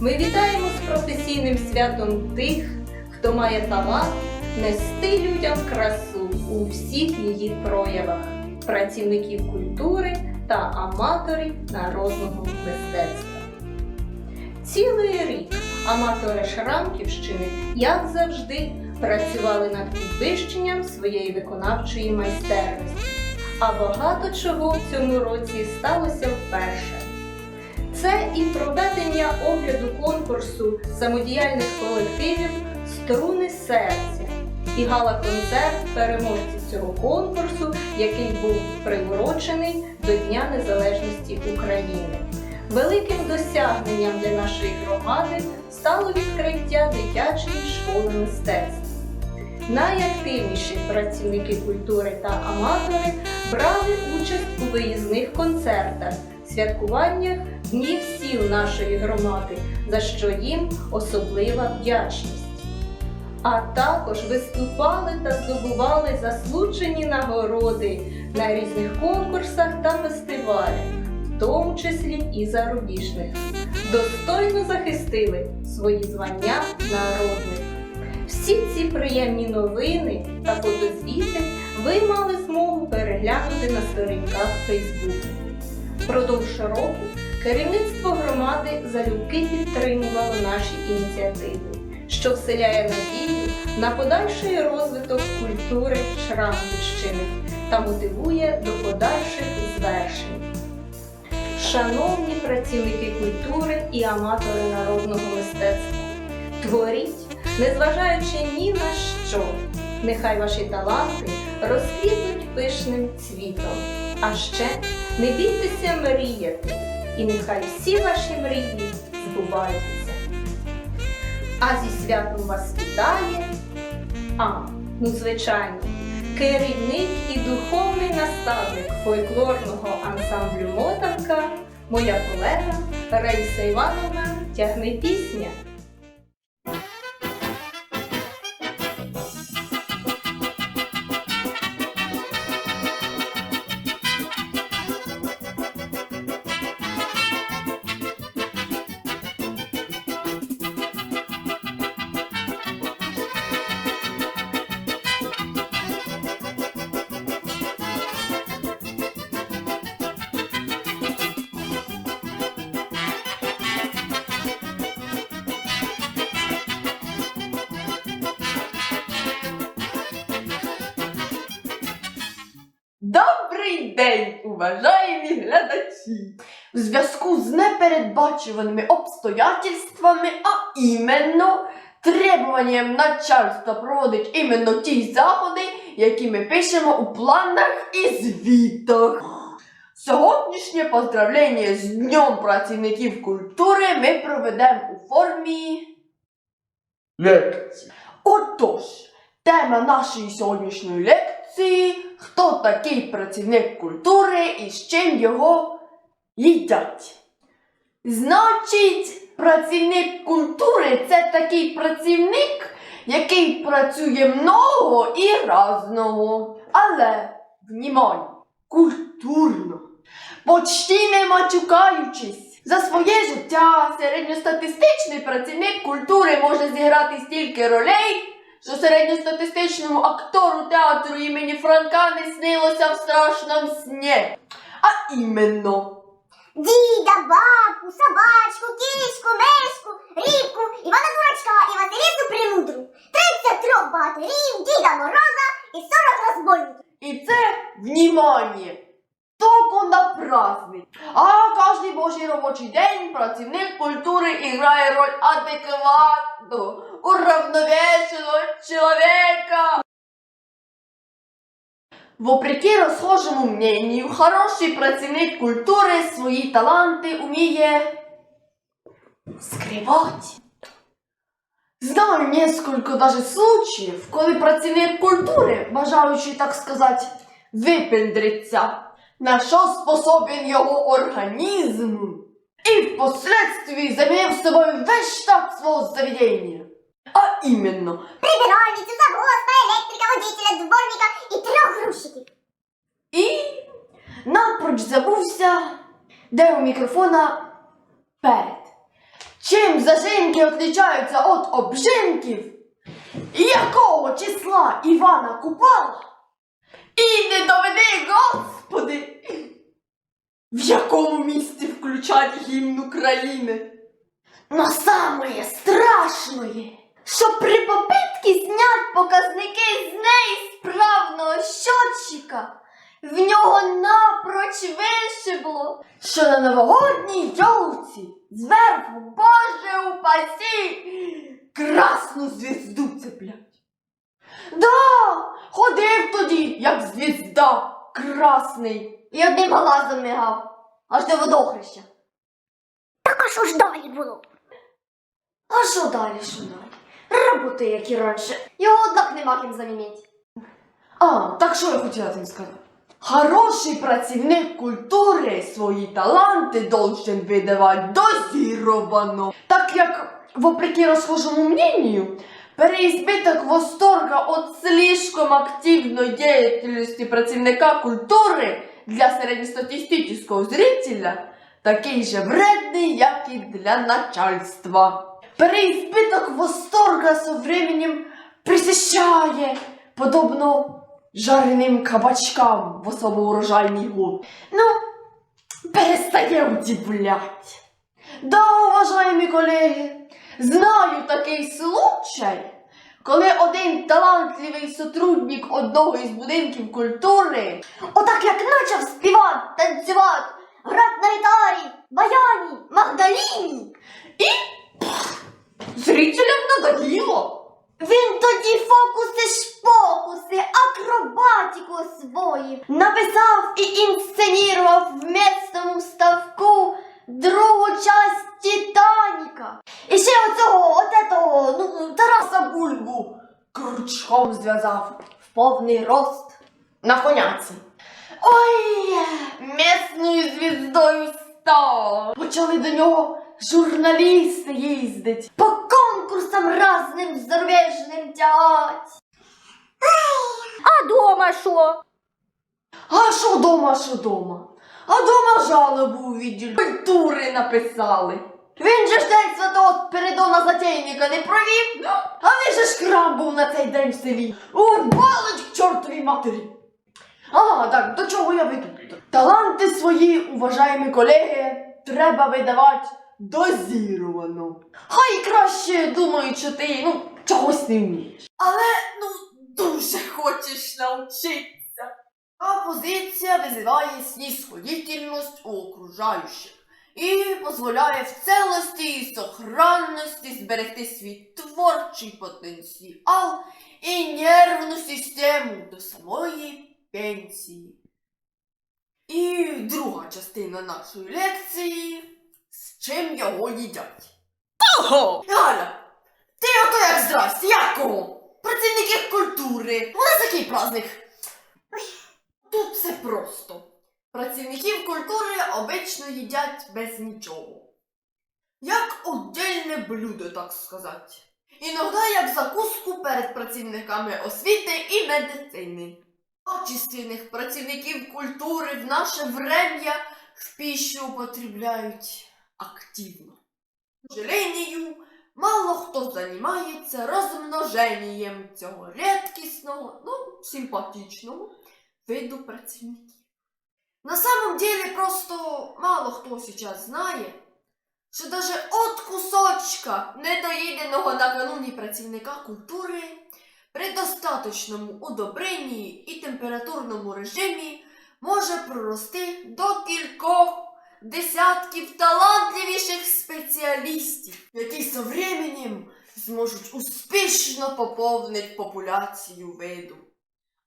ми вітаємо з професійним святом тих, хто має талант нести людям красу у всіх її проявах, працівників культури та аматорів народного мистецтва. Цілий рік аматори Шрамківщини, як завжди, працювали над підвищенням своєї виконавчої майстерності. А багато чого в цьому році сталося вперше. Це і проведення огляду конкурсу самодіяльних колективів Струни серця і гала-концерт переможців цього конкурсу, який був приурочений до Дня Незалежності України. Великим досягненням для нашої громади стало відкриття дитячої школи мистецтв. Найактивніші працівники культури та аматори брали участь у виїзних концертах, святкуваннях днів сіл нашої громади, за що їм особлива вдячність. А також виступали та здобували заслужені нагороди на різних конкурсах та фестивалях, в тому числі і зарубіжних. Достойно захистили свої звання народних. Всі ці приємні новини та фотозвіти ви мали змогу переглянути на сторінках Фейсбуку. Впродовж року керівництво громади залюбки підтримувало наші ініціативи, що вселяє надію на подальший розвиток культури Шрамківщини та мотивує до подальших звершень. Шановні працівники культури і аматори народного мистецтва, творіть, незважаючи ні на що, нехай ваші таланти розквітнуть пишним цвітом. А ще не бійтеся мріяти, і нехай всі ваші мрії збуваються. А зі святом вас вітає, а, ну звичайно, керівник і духовний наставник фольклорного ансамблю Мотанка, моя колега Раїса Івановна тягне пісня. День, уважаємі глядачі! В зв'язку з непередбачуваними обстоятельствами, а іменно требуванням начальства проводить іменно ті заходи, які ми пишемо у планах і звітах. Сьогоднішнє поздравлення з Днем працівників культури ми проведемо у формі лекції. Отож, тема нашої сьогоднішньої лекції хто такий працівник культури і з чим його їдять. Значить, працівник культури це такий працівник, який працює много і разного. Але, внімання, культурно. Почти не мачукаючись. За своє життя середньостатистичний працівник культури може зіграти стільки ролей, що середньостатистичному актору театру імені Франка не снилося в страшному сні. А іменно Діда, бабку, собачку, кішку, мишку, рібку, Івана Дурачка і Василису Премудру. 33 багатирів, Діда Мороза і 40 розбойників. І це внімання. Току на праздник. А кожний божий робочий день працівник культури грає роль адекватного, уравновешеного чоловіка. Вопреки розхожому мнению, хороший працівник культури свої таланти уміє скривати. Знаю несколько даже случаев, коли працівник культури, бажаючи, так сказати, випендриться, на що способен його організм, і впоследствии замінив собою весь штат свого заведення. А іменно, Прибиральницю, завгоспа, електрика, водителя, дворника і трьох грузчиків. і напроч забувся де у мікрофона перед. Чим зажинки відрізняються від обжинків? І якого числа Івана Купала? І не доведи, Господи! В якому місці включать гімн України? Но самое страшное, що при попитці снять показники з неісправного щотчика в нього напроч вишибло, що на новогодній йолці зверху, Боже упасі, красну звізду цеплять. Да, ходив тоді, як звізда, красний, і одним глазом мигав, аж до водохреща. Так а що ж далі було? А що далі, що далі? Роботи, як і раніше. Його однак нема ким замінити. А, так що я хотіла тим сказати? Хороший працівник культури свої таланти должен видавати дозіровано. Так як, вопреки розхожому мнению, переизбыток восторга от слишком активной деятельности працівника культури для середньостатистического зрителя такий же вредний, як і для начальства. Переизбыток восторга со временем присыщає, подобно жареним кабачкам в особо урожайний год. Ну, перестає удивлять. Да, уважаемі колеги, знаю такий случай, коли один талантливий сотрудник одного із будинків культури, отак як почав співати, танцювати, грати на гітарі, баяні, магдаліні, і зрителям надоїло. Він тоді фокуси шпокуси, акробатику освоїв, написав і інсценірував в міцному ставку другу часть Титаніка. І ще оцього, от этого, ну, Тараса Бульбу крючком зв'язав в повний рост на коняці. Ой, місною звіздою став. Почали до нього журналісти їздить, конкурсам разним зарубіжним тягать. А дома що? А що дома, що дома? А дома жалобу у відділ культури написали. Він же ж день святого Спиридона Затейника не провів, а він же ж храм був на цей день в селі. Убалить к чортовій матері. Ага, так, до чого я веду? Таланти свої, уважаємі колеги, треба видавати дозіровано. Хай краще думають, що ти ну, чогось не вмієш. Але ну дуже хочеш навчитися. Опозиція визиває снисходительність у окружаючих і дозволяє в целості і сохранності зберегти свій творчий потенціал і нервну систему до самої пенсії. І друга частина нашої лекції з чим його їдять. Ого! Галя, ти ото як здрасте, як кого? Працівників культури. У нас який праздник? Тут все просто. Працівників культури обично їдять без нічого. Як отдельне блюдо, так сказати. Іноді як закуску перед працівниками освіти і медицини. Качественних працівників культури в наше врем'я в пищу употребляють активно. Сожалению, мало хто займається розмноженням цього рідкісного, ну, симпатичного виду працівників. На самом деле просто мало хто сейчас знає, що даже от кусочка недоїденого накануні працівника культури при достаточному удобренні і температурному режимі може прорости до кількох десятків талантливіших спеціалістів, які со временем зможуть успішно поповнити популяцію виду.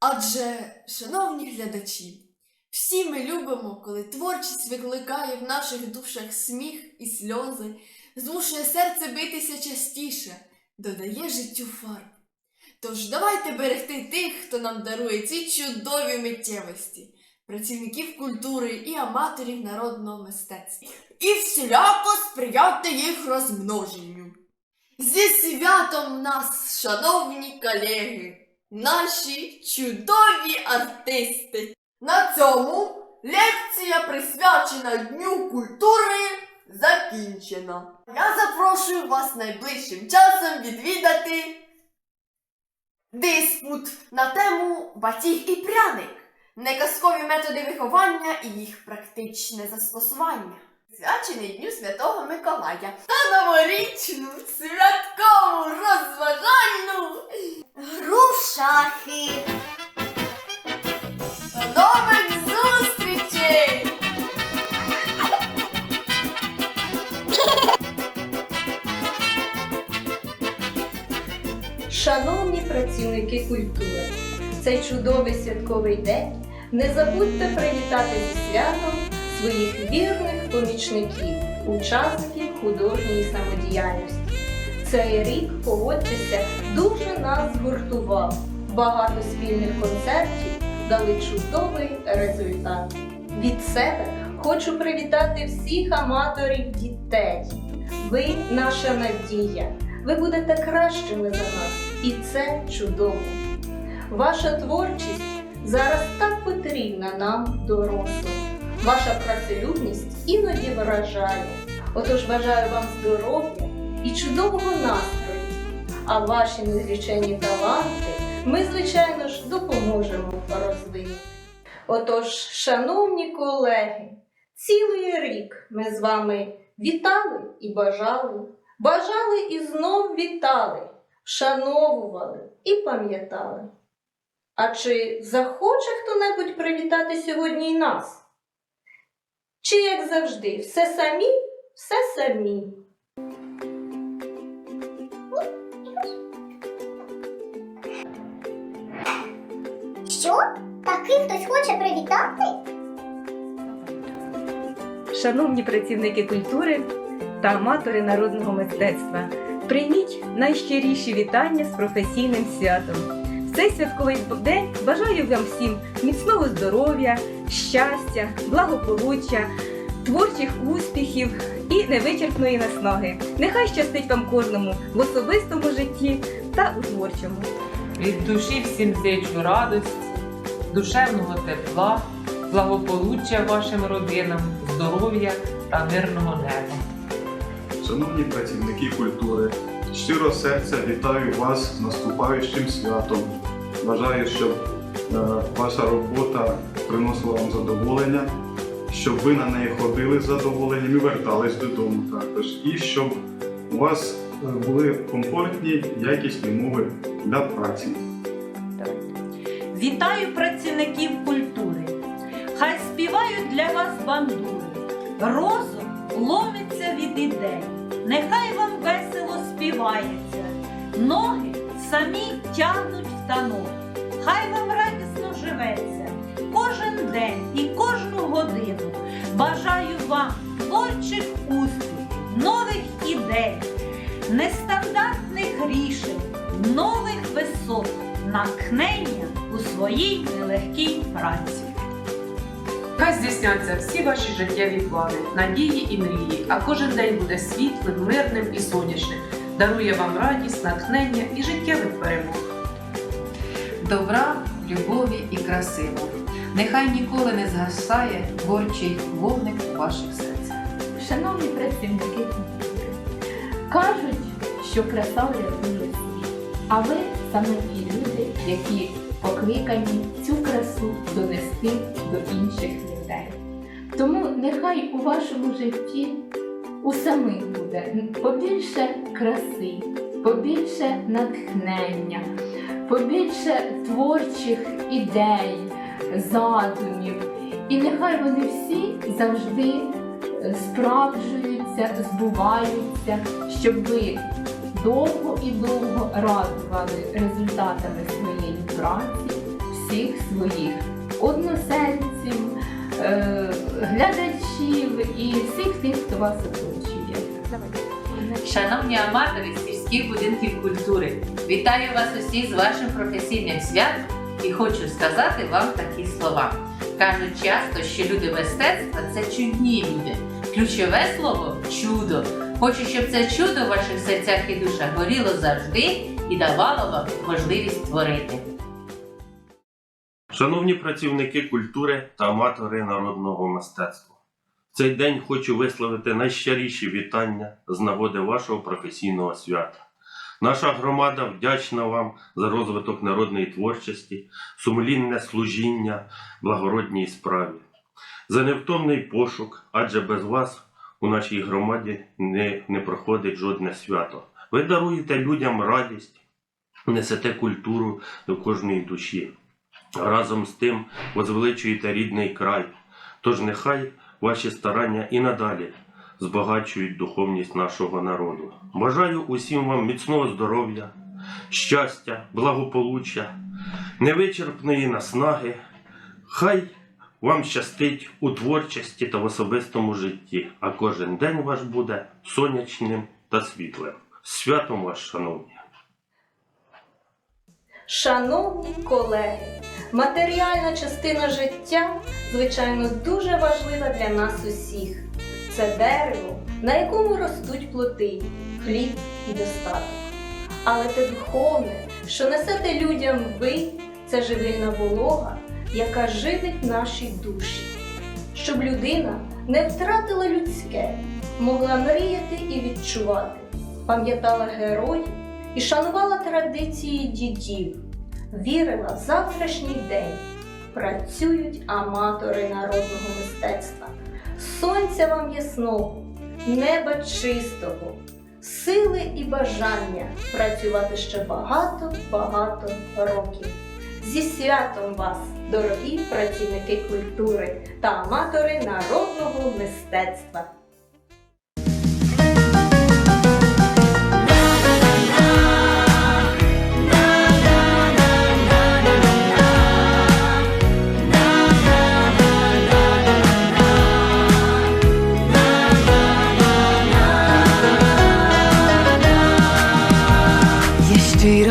Адже, шановні глядачі, всі ми любимо, коли творчість викликає в наших душах сміх і сльози, змушує серце битися частіше, додає життю фарб. Тож давайте берегти тих, хто нам дарує ці чудові миттєвості, працівників культури і аматорів народного мистецтва, і всіляко сприяти їх розмноженню. Зі святом нас, шановні колеги, наші чудові артисти! На цьому лекція, присвячена Дню культури, закінчена. Я запрошую вас найближчим часом відвідати диспут на тему батіг і пряник. Неказкові методи виховання і їх практичне застосування. Свячений Дню Святого Миколая та новорічну святкову розважальну Гру. Нових зустрічей! Шановні працівники культури, цей чудовий святковий день не забудьте привітати зі святом своїх вірних помічників, учасників художньої самодіяльності. Цей рік, погодьтеся, дуже нас згуртував. Багато спільних концертів дали чудовий результат. Від себе хочу привітати всіх аматорів дітей. Ви наша надія. Ви будете кращими за нас, і це чудово. Ваша творчість зараз так потрібна нам, дорослим. Ваша працелюбність іноді вражає. Отож бажаю вам здоров'я і чудового настрою. А ваші незлічені таланти ми, звичайно ж, допоможемо розвинути. Отож, шановні колеги, цілий рік ми з вами вітали і бажали. Бажали і знов вітали, вшановували і пам'ятали. А чи захоче хто-небудь привітати сьогодні й нас? Чи, як завжди, все самі, все самі? Що? Такий хтось хоче привітати? Шановні працівники культури та аматори народного мистецтва, прийміть найщиріші вітання з професійним святом. Цей святковий день бажаю вам всім міцного здоров'я, щастя, благополуччя, творчих успіхів і невичерпної наснаги. Нехай щастить вам кожному в особистому житті та у творчому. Від душі всім зичу радості, душевного тепла, благополуччя вашим родинам, здоров'я та мирного неба. Шановні працівники культури, щиро серця вітаю вас з наступаючим святом. Бажаю, щоб е, ваша робота приносила вам задоволення, щоб ви на неї ходили з задоволенням і вертались додому також. І щоб у вас е, були комфортні, якісні умови для праці. Вітаю працівників культури. Хай співають для вас бандури. Розум ломиться від ідей. Нехай вам весело співається. Ноги самі тягнуть в танок. Хай вам радісно живеться. Кожен день і кожну годину. Бажаю вам творчих успіхів, нових ідей, нестандартних рішень, нових висот, натхнення у своїй нелегкій праці. Хай здійсняться всі ваші життєві плани, надії і мрії, а кожен день буде світлим, мирним і сонячним. Дарує вам радість, натхнення і життєвих перемог. добра, любові і красиво. Нехай ніколи не згасає творчий вогник ваших серцях. Шановні працівники кажуть, що краса врятує світ. А ви саме ті люди, які покликані цю красу донести до інших людей. Тому нехай у вашому житті у самих буде побільше краси, побільше натхнення, побільше творчих ідей, задумів. І нехай вони всі завжди справджуються, збуваються, щоб ви довго і довго радували результатами своєї праці всіх своїх односельців, е, глядачів і всіх тих, хто вас оточує. Шановні аматори сільських будинків культури, вітаю вас усіх з вашим професійним святом і хочу сказати вам такі слова. Кажуть часто, що люди мистецтва це чудні люди. Ключове слово чудо. Хочу, щоб це чудо в ваших серцях і душах горіло завжди і давало вам можливість творити. Шановні працівники культури та аматори народного мистецтва, в цей день хочу висловити найщиріші вітання з нагоди вашого професійного свята. Наша громада вдячна вам за розвиток народної творчості, сумлінне служіння благородній справі, за невтомний пошук, адже без вас у нашій громаді не, не проходить жодне свято. Ви даруєте людям радість, несете культуру до кожної душі. Разом з тим возвеличуєте рідний край. Тож нехай ваші старання і надалі збагачують духовність нашого народу. Бажаю усім вам міцного здоров'я, щастя, благополуччя, невичерпної наснаги. Хай вам щастить у творчості та в особистому житті, а кожен день ваш буде сонячним та світлим. Святом вас, шановні! Шановні колеги, матеріальна частина життя, звичайно, дуже важлива для нас усіх. Це дерево, на якому ростуть плоди, хліб і достаток. Але те духовне, що несете людям ви, це живильна волога, яка живить наші душі. Щоб людина не втратила людське, могла мріяти і відчувати, пам'ятала героїв і шанувала традиції дідів, вірила в завтрашній день. Працюють аматори народного мистецтва, сонця вам ясного, неба чистого, сили і бажання працювати ще багато-багато років. Зі святом вас, дорогі працівники культури та аматори народного мистецтва!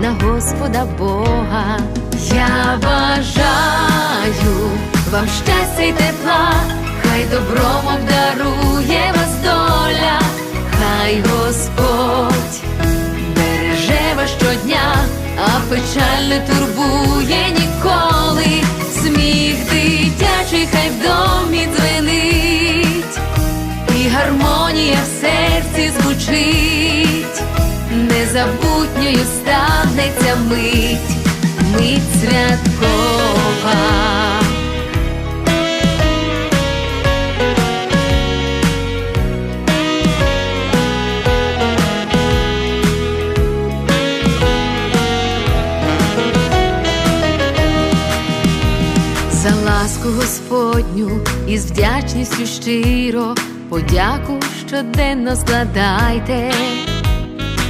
на Господа Бога. Я бажаю вам щастя й тепла, хай добром обдарує вас доля, хай Господь береже вас щодня, а печаль не турбує ніколи. Сміх дитячий, хай в домі дзвенить і гармонія в серці звучить, незабутньою станеться мить, мить святкова. За ласку Господню і з вдячністю щиро подяку щоденно складайте,